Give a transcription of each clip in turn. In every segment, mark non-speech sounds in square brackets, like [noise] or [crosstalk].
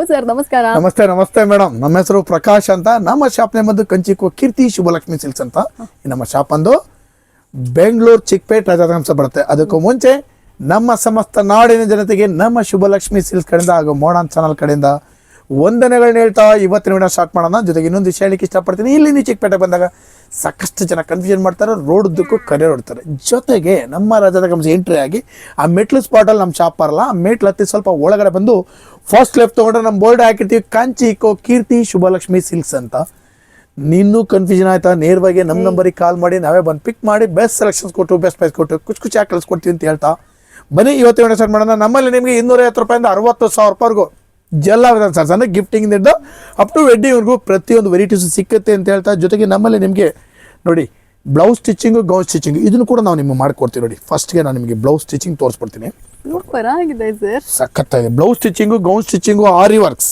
Sir, ನಮಸ್ಕಾರ. ನಮಸ್ತೆ ನಮಸ್ತೆ ಮೇಡಮ್. ನಮ್ಮ ಹೆಸರು ಪ್ರಕಾಶ್ ಅಂತ. ನಮ್ಮ ಶಾಪ್ ನೇಮದ್ದು ಕಂಚಿಕೋ ಕೀರ್ತಿ ಶುಭಲಕ್ಷ್ಮಿ ಸಿಲ್ಸ್ ಅಂತ. ನಮ್ಮ ಶಾಪ್ ಅಂದು ಬೆಂಗಳೂರು ಚಿಕ್ಕಪೇಟ್ ರಾಜಾಂಶ ಬರುತ್ತೆ. ಅದಕ್ಕೂ ಮುಂಚೆ ನಮ್ಮ ಸಮಸ್ತ ನಾಡಿನ ಜನತೆಗೆ ನಮ್ಮ ಶುಭಲಕ್ಷ್ಮಿ ಸಿಲ್ಸ್ ಕಡೆಯಿಂದ ಹಾಗೂ ಮೋಡನ್ ಚಾನಲ್ ಕಡೆಯಿಂದ ವಂದನೆಗಳನ್ನ ಹೇಳ್ತಾ ಇವತ್ತಿನ ವಿಡಿಯೋ ಸ್ಟಾರ್ಟ್ ಮಾಡೋಣ. ಜೊತೆಗೆ ಇನ್ನೊಂದು ವಿಷಯ ಹೇಳಿಕ್ಕೆ ಇಷ್ಟಪಡ್ತೀನಿ. ಇಲ್ಲಿ ನೀವು ಚಿಕ್ಕಪೇಟೆ ಬಂದಾಗ ಸಾಕಷ್ಟು ಜನ ಕನ್ಫ್ಯೂಷನ್ ಮಾಡ್ತಾರೆ ರೋಡ್ ಉದ್ದಕ್ಕೂ ಕರೆ ಹೊಡ್ತಾರೆ. ಜೊತೆಗೆ ನಮ್ಮ ರಾಜ್ಯದ ಕಂಸ ಎಂಟ್ರಿ ಆಗಿ, ಆ ಮೆಟ್ಲು ಸ್ಪಾಟಲ್ಲಿ ನಮ್ಮ ಶಾಪ್ ಬರಲ್ಲ. ಆ ಮೆಟ್ಲು ಹತ್ತಿ ಸ್ವಲ್ಪ ಒಳಗಡೆ ಬಂದು ಫಸ್ಟ್ ಲೆಫ್ಟ್ ತೊಗೊಂಡ್ರೆ ನಮ್ಮ ಬೋರ್ಡ್ ಹಾಕಿರ್ತೀವಿ. ಕಾಂಚಿ ಇಕೋ ಕೀರ್ತಿ, ಶುಭಲಕ್ಷ್ಮಿ ಸಿಲ್ಕ್ಸ್ ಅಂತ. ನಿನ್ನೂ ಕನ್ಫ್ಯೂಷನ್ ಆಯ್ತಾ? ನೇರವಾಗಿ ನಮ್ಮ ನಂಬರಿಗೆ ಕಾಲ್ ಮಾಡಿ, ನಾವೇ ಬಂದು ಪಿಕ್ ಮಾಡಿ ಬೆಸ್ಟ್ ಸೆಲೆಕ್ಷನ್ಸ್ ಕೊಟ್ಟು ಬೆಸ್ಟ್ ಪ್ರೈಸ್ ಕೊಟ್ಟು ಖುಷಿ ಖುಷಿಯಾಗಿ ಕಳಿಸ್ಕೊಡ್ತೀವಿ ಅಂತ ಹೇಳ್ತಾ. ಬನ್ನಿ ಇವತ್ತು ಸ್ಟಾರ್ಟ್ ಮಾಡೋಣ. ನಮ್ಮಲ್ಲಿ ನಿಮಗೆ ಇನ್ನೂರೈವತ್ತು ರೂಪಾಯಿಂದ ಅರವತ್ತು ಸಾವಿರ ರೂಪಾಯಿವರೆಗೂ ಜೆಲ್ಲ ಸರ್ ಸಣ್ಣ ಗಿಫ್ಟಿಂಗ್ ಅಪ್ ಟು ವೆಡ್ಡಿಂಗ್ವರೆಗೂ ಪ್ರತಿಯೊಂದು ವೆರೈಟೀಸು ಸಿಕ್ಕುತ್ತೆ ಅಂತ ಹೇಳ್ತಾ ಜೊತೆಗೆ ನಮ್ಮಲ್ಲಿ ನಿಮಗೆ ನೋಡಿ ಬ್ಲೌಸ್ ಸ್ಟಿಚಿಂಗು ಗೌನ್ ಸ್ಟಿಚಿಂಗ್ ಇದನ್ನು ಕೂಡ ನಾವು ನಿಮಗೆ ಮಾಡ್ಕೊಡ್ತೀವಿ ನೋಡಿ. ಫಸ್ಟ್ಗೆ ನಾನು ನಿಮಗೆ ಬ್ಲೌಸ್ ಸ್ಟಿಚಿಂಗ್ ತೋರಿಸ್ಬಿಡ್ತೀನಿ. ಸಖತ್ತಾಗಿದೆ. Blouse stitching gown stitching aari works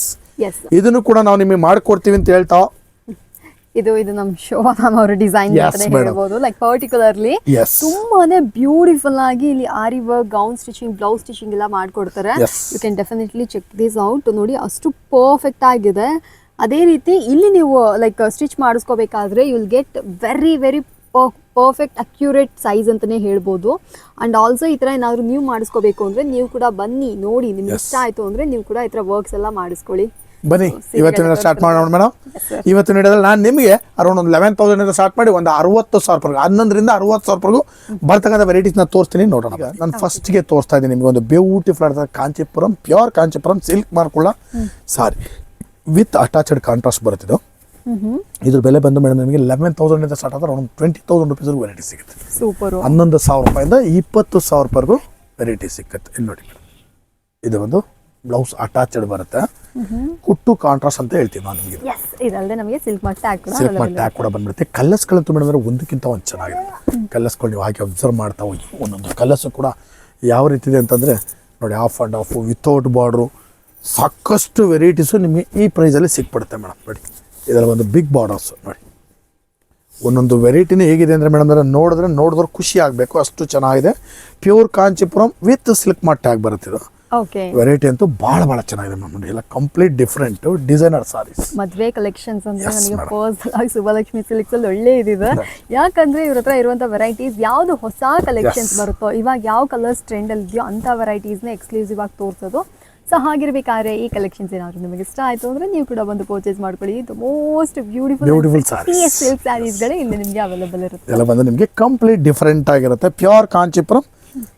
ಇದನ್ನು ಕೂಡ ನಾವು ನಿಮಗೆ ಮಾಡ್ಕೊಡ್ತೀವಿ ಅಂತ ಹೇಳ್ತಾ ಇದು ಇದು ನಮ್ಮ ಶೋಭಾ ಮ್ಯಾಮ್ ಅವರ ಡಿಸೈನ್ madam. ಹೇಳ್ಬೋದು. Like particularly. ತುಂಬಾನೇ ಬ್ಯೂಟಿಫುಲ್ ಆಗಿ ಇಲ್ಲಿ aari work gown stitching blouse stitching ಎಲ್ಲ ಮಾಡ್ಕೊಡ್ತಾರೆ. You can definitely check this out ನೋಡಿ ಅಷ್ಟು ಪರ್ಫೆಕ್ಟ್ ಆಗಿದೆ. ಅದೇ ರೀತಿ ಇಲ್ಲಿ ನೀವು like stitch ಮಾಡಿಸ್ಕೋಬೇಕಾದ್ರೆ you will get very very perfect accurate size ಅಂತಾನೆ ಹೇಳ್ಬೋದು. ಅಂಡ್ ಆಲ್ಸೋ ಈ ಥರ ಏನಾದ್ರು ನೀವು ಮಾಡಿಸ್ಕೋಬೇಕು ಅಂದ್ರೆ ನೀವು ಕೂಡ ಬನ್ನಿ ನೋಡಿ ನಿಮ್ಗೆ ಇಷ್ಟ ಆಯ್ತು ಅಂದ್ರೆ ನೀವು ಕೂಡ ಈ ಥರ ವರ್ಕ್ಸ್ ಎಲ್ಲ ಮಾಡಿಸ್ಕೊಳ್ಳಿ. ಬನ್ನಿ ಇವತ್ತಿನ ಸ್ಟಾರ್ಟ್ ಮಾಡೋಣ ಮೇಡಮ್. ಇವತ್ತಿನ ವಿಡಿಯೋದಲ್ಲಿ ನಾನು ನಿಮಗೆ ಅರೌಂಡ್ ಒಂದು ಲೆವೆನ್ ತೌಸಂಡಿಂದ ಸ್ಟಾರ್ಟ್ ಮಾಡಿ ಒಂದು ಅರವತ್ತು ಸಾವಿರ ರೂಪಾಯಿ ಹನ್ನೊಂದರಿಂದ ಅರವತ್ತು ಸಾವಿರ ರೂಪಾಯಿಗೂ ಬರ್ತಕ್ಕಂಥ ವೆರೈಟೀಸ್ನ ತೋರಿಸ್ತೀನಿ ನೋಡೋಣ. ನಾನು ಫಸ್ಟ್ಗೆ ತೋರಿಸ್ತಾ ಇದ್ದೀನಿ ನಿಮಗೆ ಒಂದು ಬ್ಯೂಟಿಫುಲ್ ಆದ ಕಾಂಚಿಪುರಂ ಪ್ಯೂರ್ ಕಾಂಚಿಪುರಂ ಸಿಲ್ಕ್ ಮಾರ್ಕೊಳ್ಳ ಸಾರಿ ವಿತ್ ಅಟ್ಯಾಚ್ಡ್ ಕಾಂಟ್ರಾಸ್ಟ್ ಬರುತ್ತಿದ್ದು ಇದ್ರ ಬೆಲೆ ಬಂದು ಮೇಡಮ್ ನಿಮಗೆ ಲೆವೆನ್ ತೌಸಂಡಿಂದ ಸ್ಟಾರ್ಟ್ ಆದ್ರೆ around twenty thousand rupees variety ಸಿಗುತ್ತೆ. ಸೂಪರ್ ಹನ್ನೊಂದು ಸಾವಿರ ರೂಪಾಯಿಂದ ಇಪ್ಪತ್ತು ಸಾವಿರ ರೂಪಾಯಿಗೂ ವೆರೈಟಿ ಸಿಕ್ಕತ್ತೆ ಇಲ್ಲಿ ನೋಡಿ ಇದು ಒಂದು ಬ್ಲೌಸ್ ಅಟ್ಯಾಚ್ಡ್ ಬರುತ್ತೆ. ಕುಟ್ಟು ಕಾಂಟ್ರಾಸ್ಟ್ ಅಂತ ಹೇಳ್ತೀವಿ ನಾನು ನಿಮಗೆ. ಇದಲ್ಲದೆ ನಮಗೆ ಸಿಲ್ಕ್ ಮಟ್ಟ ಕೂಡ ಸಿಲ್ಕ್ ಮಾಡಿ ಟ್ಯಾಗ್ ಕೂಡ ಬಂದ್ಬಿಡುತ್ತೆ. ಕಲರ್ಸ್ಗಳಂತೂ ಮೇಡಮ್ ಅಂದ್ರೆ ಒಂದಕ್ಕಿಂತ ಒಂದು ಚೆನ್ನಾಗಿದೆ. ಕಲರ್ಸ್ಗಳು ನೀವು ಹಾಕಿ ಅಬ್ಸರ್ವ್ ಮಾಡ್ತಾ ಹೋಗಿ. ಒಂದೊಂದು ಕಲರ್ಸು ಕೂಡ ಯಾವ ರೀತಿ ಇದೆ ಅಂತಂದರೆ ನೋಡಿ half and half without border ಸಾಕಷ್ಟು ವೆರೈಟೀಸು ನಿಮಗೆ ಈ ಪ್ರೈಸಲ್ಲಿ ಸಿಕ್ಬಿಡುತ್ತೆ ಮೇಡಮ್. ನೋಡಿ ಇದರಲ್ಲಿ ಒಂದು ಬಿಗ್ ಬಾರ್ಡರ್ಸ್ ನೋಡಿ. ಒಂದೊಂದು ವೆರೈಟಿನೇ ಹೇಗಿದೆ ಅಂದರೆ ಮೇಡಮ್ ಅಂದರೆ ನೋಡಿದ್ರೆ ನೋಡಿದ್ರೆ ಖುಷಿ ಆಗಬೇಕು ಅಷ್ಟು ಚೆನ್ನಾಗಿದೆ. ಪ್ಯೂರ್ ಕಾಂಚಿಪುರಂ ವಿತ್ ಸಿಲ್ಕ್ ಬರುತ್ತೆ ಇದು. ಓಕೆ ವೆರೈಟಿ ಅಂತೂ ಭಾಳ ಭಾಳ ಚೆನ್ನಾಗಿದೆ ಮ್ಯಾಮ್ ನೋಡಿ ಎಲ್ಲ ಕಂಪ್ಲೀಟ್ ಡಿಫ್ರೆಂಟ್ ಡಿಸೈನರ್ ಸಾರೀಸ್ ಮದುವೆ ಕಲೆಕ್ಷನ್ಸ್ ಅಂದ್ರೆ ನನಗೆ. ಪರ್ಸನಲ್ ಆಗಿ ಸುಬ್ಬಲಕ್ಷ್ಮಿ ಸಿಲ್ಕ್ಸ್ ಅಲ್ಲಿ ಒಳ್ಳೆ ಇದಿದೆ. ಯಾಕಂದ್ರೆ ಇವ್ರ ಹತ್ರ ಇರುವಂತ ವೆರೈಟೀಸ್ ಯಾವ್ದು ಹೊಸ ಕಲೆಕ್ಷನ್ಸ್ ಬರುತ್ತೋ ಇವಾಗ ಯಾವ ಕಲರ್ಸ್ ಟ್ರೆಂಡ್ ಅಲ್ಲಿ ಇದೆಯೋ ಅಂತ ವೆರೈಟೀಸ್ನ ಎಕ್ಸ್ಕ್ಲೂಸಿವ್ ಆಗಿ ತೋರಿಸೋದು. ಸೊ ಹಾಗಿರ್ಬೇಕಾದ್ರೆ ಈ ಕಲೆಕ್ಷನ್ಸ್ ಏನಾದ್ರೂ ನಿಮಗೆ ಇಷ್ಟ ಆಯ್ತು ಅಂದ್ರೆ ನೀವು ಕೂಡ ಬಂದು ಪರ್ಚೇಸ್ ಮಾಡ್ಕೊಳ್ಳಿ. ಇದು ಮೋಸ್ಟ್ ಬ್ಯೂಟಿಫುಲ್ ಬ್ಯೂಟಿಫುಲ್. ಸಿಲ್ಕ್ ಸ್ಯಾರೀಸ್ಗಳೇ ಇಲ್ಲಿ ನಿಮಗೆ ಅವೈಲೇಬಲ್ ಇರುತ್ತೆ. ಎಲ್ಲ ಬಂದು ನಿಮಗೆ ಕಂಪ್ಲೀಟ್ ಡಿಫ್ರೆಂಟ್ ಆಗಿರುತ್ತೆ. ಪ್ಯೂರ್ ಕಾಂಚಿಪುರಂ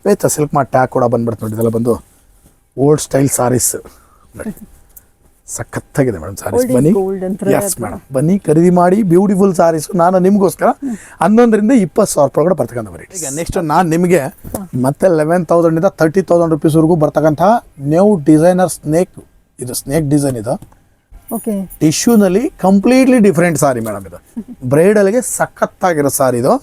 ವಿತ್ ಸಿಲ್ಕ್ ಮಾಡಿ ಟ್ಯಾಗ್ ಕೂಡ ಬಂದ್ಬಿಡ್ತು ನೋಡಿ ಇದೆಲ್ಲ ಬಂದು. ಓಲ್ಡ್ ಸ್ಟೈಲ್ ಸಾರೀಸ್ ಸಖತ್ತಾಗಿದೆ ಮೇಡಮ್ ಸಾರೀಸ್ ಬನ್ನಿ. ಎಸ್. ಮೇಡಮ್ ಬನ್ನಿ ಖರೀದಿ ಮಾಡಿ ಬ್ಯೂಟಿಫುಲ್ ಸಾರೀಸ್ ನಾನು ನಿಮಗೋಸ್ಕರ ಹನ್ನೊಂದರಿಂದ ಇಪ್ಪತ್ತು ಸಾವಿರ ರೂಪಾಯಿ ಕೂಡ ಬರ್ತಕ್ಕಂಥ ವೆರೈಟಿ ಈಗ ನೆಕ್ಸ್ಟ್ ನಾನು ನಿಮಗೆ ಮತ್ತೆ ಲೆವೆನ್ ತೌಸಂಡಿಂದ ತರ್ಟಿ ತೌಸಂಡ್ ರುಪೀಸ್ವರೆಗೂ ಬರ್ತಕ್ಕಂಥ ನ್ಯೂ ಡಿಸೈನರ್ ಸ್ನೇಕ್ ಇದು ಸ್ನೇಕ್ ಡಿಸೈನ್ ಇದು. ಓಕೆ ಟಿಶ್ಯೂನಲ್ಲಿ ಕಂಪ್ಲೀಟ್ಲಿ ಡಿಫ್ರೆಂಟ್ ಸಾರಿ ಮೇಡಮ್ ಇದು. ಬ್ರೈಡಲ್ಗೆ ಸಖತ್ತಾಗಿರೋ ಸಾರಿ ಇದು.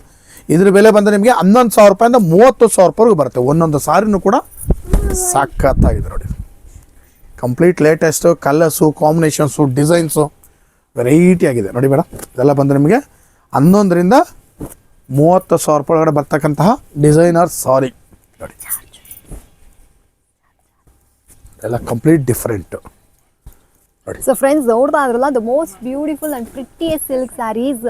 ಇದ್ರ ಬೆಲೆ ಬಂದರೆ ನಿಮಗೆ ಹನ್ನೊಂದು ಸಾವಿರ ರೂಪಾಯಿಂದ ಮೂವತ್ತು ಸಾವಿರ ರೂಪಾಯಿವರೆಗೂ ಬರುತ್ತೆ. ಒಂದೊಂದು ಸಾರಿನೂ ಕೂಡ ಸಖತ್ತಾಗಿದೆ ನೋಡಿ. Complete latest colours combinations designs variety ಆಗಿದೆ. ನೋಡಿ ಮೇಡಮ್ ಇದೆಲ್ಲ ಬಂದು ನಿಮಗೆ ಹನ್ನೊಂದರಿಂದ ಮೂವತ್ತು ಸಾವಿರ ರೂಪಾಯಿ ಒಳಗಡೆ ಬರ್ತಕ್ಕಂತಹ ಡಿಸೈನರ್ ಸಾರಿ ನೋಡಿ. ಎಲ್ಲ ಕಂಪ್ಲೀಟ್ ಡಿಫ್ರೆಂಟು ಸೊ ಫ್ರೆಂಡ್ಸ್ ನೋಡ್ತಾ ಇದ್ರಲ್ಲ the most beautiful and precious silk saris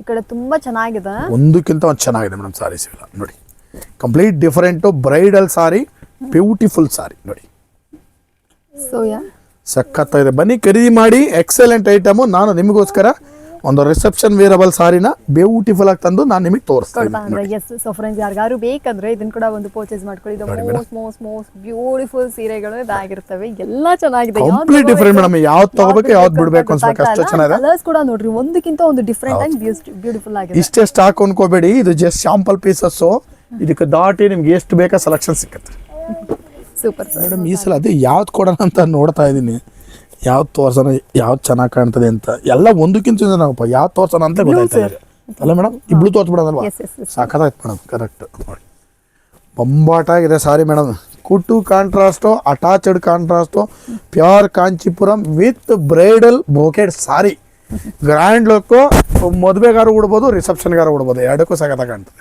ಈ ಕಡೆ ತುಂಬ ಚೆನ್ನಾಗಿದೆ. ಒಂದಕ್ಕಿಂತ ಒಂದು ಚೆನ್ನಾಗಿದೆ ಮೇಡಮ್ ಸಾರೀಸ್ ಇಲ್ಲ ನೋಡಿ. Complete different bridal sari beautiful sari ನೋಡಿ. ಸೊ ಯಾ ಸಖತ್ತಾಗಿದೆ. ಬನ್ನಿ ಖರೀದಿ ಮಾಡಿ ಎಕ್ಸಲೆಂಟ್ ಐಟಮು ನಾನು ನಿಮಗೋಸ್ಕರ ಒಂದು ರಿಸೆಪ್ಷನ್ ವೇರಬಲ್ ಸಾರಿನ ಬ್ಯೂಟಿಫುಲ್ ಆಗಿ ತಂದು ನಾನು ನಿಮಗೆ ತೋರಿಸ್ತೀನಿ. ಎಸ್ ಸೊ ಫ್ರೆಂಡ್ಸ್ ಯಾರಿಗಾರು ಬೇಕಂದ್ರೆ ಇದನ್ನ ಕೂಡ ಒಂದು ಪರ್ಚೇಸ್ ಮಾಡ್ಕೊಳ್ಳಿ. ಮೋಸ್ಟ್ ಮೋಸ್ಟ್ ಮೋಸ್ಟ್ ಬ್ಯೂಟಿಫುಲ್ ಸೀರೆಗಳು ಇದಾಗಿರ್ತವೆ. ಎಲ್ಲ ಚೆನ್ನಾಗಿದೆ. ಕಂಪ್ಲೀಟ್ ಡಿಫರೆಂಟ್ ಮೇಡಮ್ ಯಾವ್ದು ತಗೋಬೇಕು, ಯಾವ್ದು ಬಿಡಬೇಕು ಅನ್ಸ್ಬೇಕು, ಅಷ್ಟು ಚೆನ್ನಾಗಿದೆ. ಕಲರ್ಸ್ ಕೂಡ ನೋಡ್ರಿ ಒಂದಕ್ಕಿಂತ ಒಂದು ಡಿಫ್ರೆಂಟ್ ಆಗಿ ಬ್ಯೂಟಿಫುಲ್ ಆಗಿದೆ. ಇಷ್ಟೇ ಸ್ಟಾಕ್ ಅನ್ಕೋಬೇಡಿ ಇದು ಜಸ್ಟ್ ಶಾಂಪಲ್ ಪೀಸಸ್ಸು ಇದಕ್ಕೆ ದಾಟಿ ನಿಮ್ಗೆ ಎಷ್ಟು ಬೇಕಾ ಸೆಲೆಕ್ಷನ್ ಸಿಕ್ಕತ್ತೆ. ಸೂಪರ್ ಸರ್ ಮೇಡಮ್ ಈ ಸಲ ಅದೇ ಯಾವ್ದು ಕೊಡೋಣ ಅಂತ ನೋಡ್ತಾ ಇದ್ದೀನಿ. ಯಾವ್ದು ತೋರ್ಸೋಣ ಯಾವ್ದು ಚೆನ್ನಾಗಿ ಕಾಣ್ತದೆ ಅಂತ. ಎಲ್ಲ ಒಂದಕ್ಕಿಂತ ಚೆನ್ನಾಗಪ್ಪ ಯಾವ್ದು ತೋರ್ಸೋಣ ಅಂತ ಗೊತ್ತಾಯ್ತಾ ಇದೆ ಅಲ್ಲ ಮೇಡಮ್ ಇಬ್ಳು ತೋರ್ಸ್ಬಿಡೋದಲ್ವಾ? ಸಾಕಾಯ್ತು ಮೇಡಮ್ ಕರೆಕ್ಟ್ ನೋಡಿ. ಬೊಂಬಾಟ ಆಗಿದೆ sari madam. Kuttu contrast attached contrast pure Kanchipuram with bridal brocade sari grand look ಮದುವೆಗಾರು ಉಡ್ಬೋದು ರಿಸೆಪ್ಷನ್ಗಾರು ಉಡ್ಬೋದು ಎರಡಕ್ಕೂ ಸಖತ್ತಾಗಿ ಕಾಣ್ತದೆ.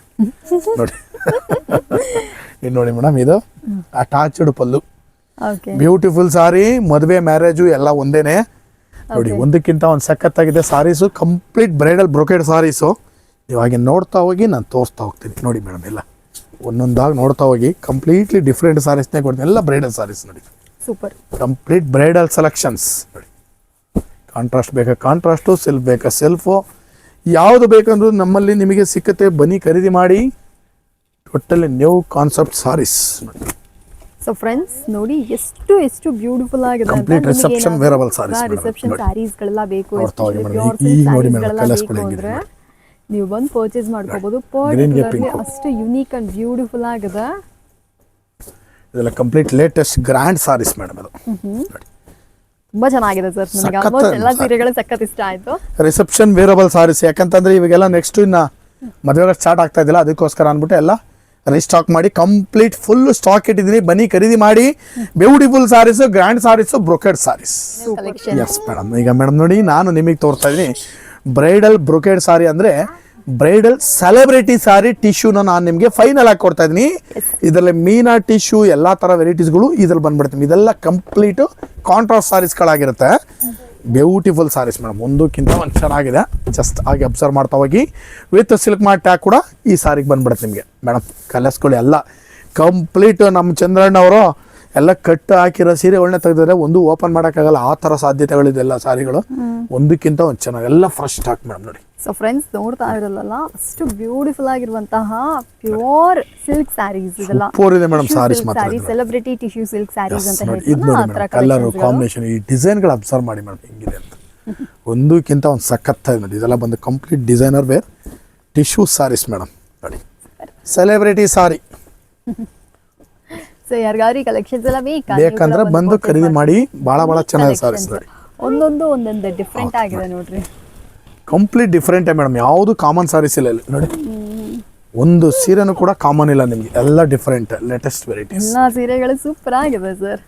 ನೋಡಿ. [laughs] ಇನ್ನು ನೋಡಿ ಮೇಡಮ್ ಇದು ಅಟ್ಯಾಚ್ಡ್ ಪಲ್ಲು. ಬ್ಯೂಟಿಫುಲ್ ಸಾರಿ ಮದುವೆ ಮ್ಯಾರೇಜು ಎಲ್ಲ ಒಂದೇನೆ. ನೋಡಿ ಒಂದಕ್ಕಿಂತ ಒಂದು ಸಖತ್ತಾಗಿದೆ saris complete bridal brocade saris. ಇವಾಗ ನೋಡ್ತಾ ಹೋಗಿ ನಾನು ತೋರಿಸ್ತಾ ಹೋಗ್ತೀನಿ. ನೋಡಿ ಮೇಡಮ್ ಎಲ್ಲ. ಒಂದೊಂದಾಗಿ ನೋಡ್ತಾ ಹೋಗಿ ಕಂಪ್ಲೀಟ್ಲಿ ಡಿಫ್ರೆಂಟ್ ಸಾರೀಸ್ನೇ ಕೊಡ್ತೀನಿ. ಎಲ್ಲ ಬ್ರೈಡಲ್ ಸಾರೀಸ್ ನೋಡಿ. ಸೂಪರ್ ಕಂಪ್ಲೀಟ್ ಬ್ರೈಡಲ್ ಸೆಲೆಕ್ಷನ್ಸ್ ನೋಡಿ. ಕಾಂಟ್ರಾಸ್ಟ್ ಬೇಕಾ ಕಾಂಟ್ರಾಸ್ಟು ಸೆಲ್ಫ್ ಬೇಕಾ ಸೆಲ್ಫು ಯಾವುದು ಬೇಕಂದ್ರೂ ನಮ್ಮಲ್ಲಿ ನಿಮಗೆ ಸಿಕ್ಕತ್ತೆ. ಬನ್ನಿ ಖರೀದಿ ಮಾಡಿ. Totally new concept saris so friends ನೋಡಿ ಎಷ್ಟು ಎಷ್ಟು ಬ್ಯೂಟಿಫುಲ್ ಆಗಿದೆ. Complete reception wearable saris. Reception ನೋಡಿ. ಗಳೆಲ್ಲ ಬೇಕು ಈಗ ನೋಡಿ ಅಂದ್ರೆ ನೀವು ಬಂದು ಪರ್ಚೇಸ್ ಮಾಡ್ಕೋಬಹುದು ಪರ್ಟಿಕ್ಯುಲರ್ಲಿ ಅಷ್ಟು ಯುನೀಕ್ ಅಂಡ್ ಬ್ಯೂಟಿಫುಲ್ ಆಗಿದೆ. ಇದೆಲ್ಲ complete latest grand saris madam ಅದು. ತುಂಬಾ ಚೆನ್ನಾಗಿದೆ ಸರ್ ನನಗೆ ಸಖತ್ ಆಲ್ಮೋಸ್ಟ್ ಎಲ್ಲ ಸೀರೆಗಳು ಸಖತ್ ಇಷ್ಟ ಆಯ್ತು. ರಿಸೆಪ್ಷನ್ ವೇರಬಲ್ ಸಾರೀಸ್ ಯಾಕಂತಂದ್ರೆ ಇವಾಗೆಲ್ಲ ನೆಕ್ಸ್ಟ್ ಇನ್ನ ಮದುವೆಗಳು ಸ್ಟಾರ್ಟ್ ಆಗ್ತಾ ಇದ್ದಿಲ್ಲ ಅದಕ್ಕೋಸ್ಕರ ಅಂದ್ಬಿಟ್ಟು ಎಲ್ಲ ರೀಸ್ಟಾಕ್ ಮಾಡಿ ಕಂಪ್ಲೀಟ್ ಫುಲ್ ಸ್ಟಾಕ್ ಇಟ್ಟಿದ್ದೀನಿ. ಬನ್ನಿ ಖರೀದಿ ಮಾಡಿ. Beautiful saris grand saris brocade saris yes madam ಈಗ ಮೇಡಮ್ ನೋಡಿ ನಾನು ನಿಮಗೆ ತೋರ್ತಾ ಇದ್ದೀನಿ ಬ್ರೈಡಲ್ ಬ್ರೋಕೆಡ್ ಸಾರಿ ಅಂದರೆ ಬ್ರೈಡಲ್ ಸೆಲೆಬ್ರಿಟಿ ಸಾರಿ ಟಿಶ್ಯೂನ ನಾನು ನಿಮಗೆ ಫೈನಲ್ ಆಗಿ ಕೊಡ್ತಾ ಇದ್ದೀನಿ. ಇದರಲ್ಲಿ ಮೀನಾ ಟಿಶ್ಯೂ ಎಲ್ಲ ಥರ ವೆರೈಟೀಸ್ಗಳು ಇದ್ರಲ್ಲಿ ಬಂದ್ಬಿಡ್ತೀನಿ ಇದೆಲ್ಲ ಕಂಪ್ಲೀಟು ಕಾಂಟ್ರಾಸ್ಟ್ ಸಾರೀಸ್ಗಳಾಗಿರುತ್ತೆ ಬ್ಯೂಟಿಫುಲ್ ಸಾರೀಸ್ ಮೇಡಮ್ ಒಂದಕ್ಕಿಂತ ಒಂದು ಚೆನ್ನಾಗಿದೆ ಜಸ್ಟ್ ಆಗಿ ಅಬ್ಸರ್ವ್ ಮಾಡ್ತಾ ಹೋಗಿ. ವಿತ್ ಸಿಲ್ಕ್ ಮಾರ್ಟ್ ಟ್ಯಾಗ್ ಕೂಡ ಈ ಸಾರಿಗೆ ಬಂದ್ಬಿಡುತ್ತೆ ನಿಮಗೆ. ಮೇಡಮ್ ಕಲರ್ಸ್ಗಳು ಎಲ್ಲ ಕಂಪ್ಲೀಟ್ ನಮ್ಮ ಚಂದ್ರಣ್ಣ ಅವರು ಎಲ್ಲ ಕಟ್ ಹಾಕಿರೋ ಒಳ್ಳೆ ತೆಗೆದ್ರೆ ಒಂದು ಓಪನ್ ಮಾಡೋಕ್ಕಾಗಲ್ಲ ಆ ಥರ ಸಾಧ್ಯತೆಗಳಿದೆ ಎಲ್ಲ ಸಾರಿಗಳು. ಒಂದಕ್ಕಿಂತ ಒಂದು ಚೆನ್ನಾಗಿ ಎಲ್ಲ ಫ್ರೆಶ್ ಸ್ಟಾಕ್ ಮೇಡಮ್ ನೋಡಿ. ಸೊ ಫ್ರೆಂಡ್ಸ್ ನೋಡ್ತಾ ಇರಲ್ಲ ಅಷ್ಟು ಬ್ಯೂಟಿಫುಲ್ ಆಗಿರುವಂತಹ ಪ್ಯೂರ್ ಸಿಲ್ಕ್ ಸ್ಯಾರೀಸ್ ಇದೆಲ್ಲ. ಪ್ಯೂರ್ ಇದೆ ಮೇಡಮ್ ಸಾರೀಸ್ ಮಾತ್ರ ಸೆಲೆಬ್ರಿಟಿ ಟಿಶ್ಯೂ ಸಿಲ್ಕ್ ಸ್ಯಾರೀಸ್ ಅಂತ ಹೇಳ್ತೀವಿ ಮೇಡಮ್ ಕಲರು ಕಾಂಬಿನೇಷನ್ ಈ ಡಿಸೈನ್ಗಳು ಅಬ್ಸರ್ವ್ ಮಾಡಿ ಮೇಡಮ್ ಹೆಂಗಿದೆ ಅಂತ. ಒಂದಕ್ಕಿಂತ ಒಂದು ಸಖತ್ತಾಗಿ ನೋಡಿ ಇದೆಲ್ಲ ಬಂದು complete designer wear tissue sarees madam ನೋಡಿ. ಸೆಲೆಬ್ರಿಟಿ ಸಾರಿ [laughs] ಸೊ ಯಾರಿಗಾದ್ರೂ ಈ ಕಲೆಕ್ಷನ್ಸ್ ಎಲ್ಲ ಬೇಕಾ ಬೇಕಂದ್ರೆ ಬಂದು ಖರೀದಿ ಮಾಡಿ. ಭಾಳ ಭಾಳ ಚೆನ್ನಾಗಿ ಸಾರೀಸ್ ನೋಡಿ ಒಂದೊಂದು ಒಂದೊಂದು ಡಿಫ್ರೆಂಟ್ ಆಗಿದೆ ನೋಡ್ರಿ. ಕಂಪ್ಲೀಟ್ ಡಿಫ್ರೆಂಟೇ ಮೇಡಮ್ ಯಾವುದು ಕಾಮನ್ ಸಾರೀಸ್ ಇಲ್ಲ ಇಲ್ಲಿ. ನೋಡಿ. ಒಂದು ಸೀರೆನೂ ಕೂಡ ಕಾಮನ್ ಇಲ್ಲ ನಿಮಗೆ. ಎಲ್ಲ ಡಿಫ್ರೆಂಟ್ ಲೇಟೆಸ್ಟ್ ವೆರೈಟೀಸ್ ಎಲ್ಲ ಸೀರೆಗಳು ಸೂಪರ್ ಆಗಿದೆ ಸರ್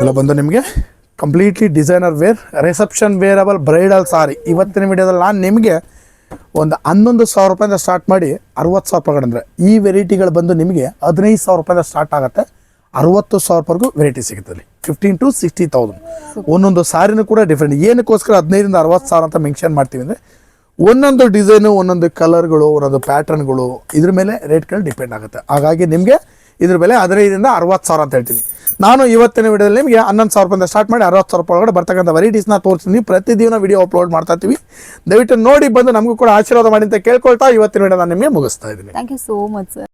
ಎಲ್ಲ ಬಂದು ನಿಮಗೆ completely designer wear reception wearable bridal sari ಇವತ್ತಿನ ವಿಡಿಯೋದಲ್ಲಿ ನಾನು ನಿಮಗೆ ಒಂದು ಹನ್ನೊಂದು ಸಾವಿರ ರೂಪಾಯಿಂದ ಸ್ಟಾರ್ಟ್ ಮಾಡಿ ಅರುವತ್ತು ಸಾವಿರ ರೂಪಾಯಿ ಅಂದರೆ ಈ ವೆರೈಟಿಗಳು ಬಂದು ನಿಮಗೆ ಹದಿನೈದು ಸಾವಿರ ರೂಪಾಯಿಂದ ಸ್ಟಾರ್ಟ್ ಆಗುತ್ತೆ. ಅರವತ್ತು ಸಾವಿರವರೆಗೂ ವೆರೈಟಿ ಸಿಗುತ್ತೆ ಫಿಫ್ಟೀನ್ ಟು ಸಿಕ್ಸ್ಟಿ ತೌಸಂಡ್ ಒಂದೊಂದು ಸಾರಿನೂ ಕೂಡ ಡಿಫ್ರೆಂಟ್ ಏನಕ್ಕೋಸ್ಕರ ಹದಿನೈದರಿಂದ ಅರವತ್ತು ಸಾವಿರ ಅಂತ ಮೆನ್ಷನ್ ಮಾಡ್ತೀವಿ ಅಂದರೆ ಒಂದೊಂದು ಡಿಸೈನು ಒಂದೊಂದು ಕಲರ್ಗಳು ಒಂದೊಂದು ಪ್ಯಾಟರ್ನ್ಗಳು ಇದ್ರ ಮೇಲೆ ರೇಟ್ಗಳು ಡಿಪೆಂಡ್ ಆಗುತ್ತೆ. ಹಾಗಾಗಿ ನಿಮಗೆ ಇದ್ರ ಮೇಲೆ ಹದಿನೈದರಿಂದ ಅರವತ್ತು ಸಾವಿರ ಅಂತ ಹೇಳ್ತೀನಿ. ನಾನು ಇವತ್ತಿನ ವಿಡಿಯೋದಲ್ಲಿ ನಿಮಗೆ ಹನ್ನೊಂದು ಸಾವಿರ ರೂಪಾಯಿಂದ ಸ್ಟಾರ್ಟ್ ಮಾಡಿ ಅರವತ್ತು ಸಾವಿರ ರೂಪಾಯಿ ಒಳಗಡೆ ಬರ್ತಕ್ಕಂಥ ವೆರೈಟೀಸ್ನ ತೋರಿಸ್ತೀನಿ. ಪ್ರತಿದಿನ ವಿಡಿಯೋ ಅಪ್ಲೋಡ್ ಮಾಡ್ತಾ ಇರ್ತೀವಿ. ದಯವಿಟ್ಟು ನೋಡಿ ಬಂದು ನಮಗೂ ಕೂಡ ಆಶೀರ್ವಾದ ಮಾಡಿ ಅಂತ ಕೇಳ್ಕೊಳ್ತಾ ಇವತ್ತಿನ ವಿಡಿಯೋ ನಾನು ನಿಮಗೆ ಮುಗಿಸ್ತಾ ಇದ್ದೀನಿ. Thank you so much sir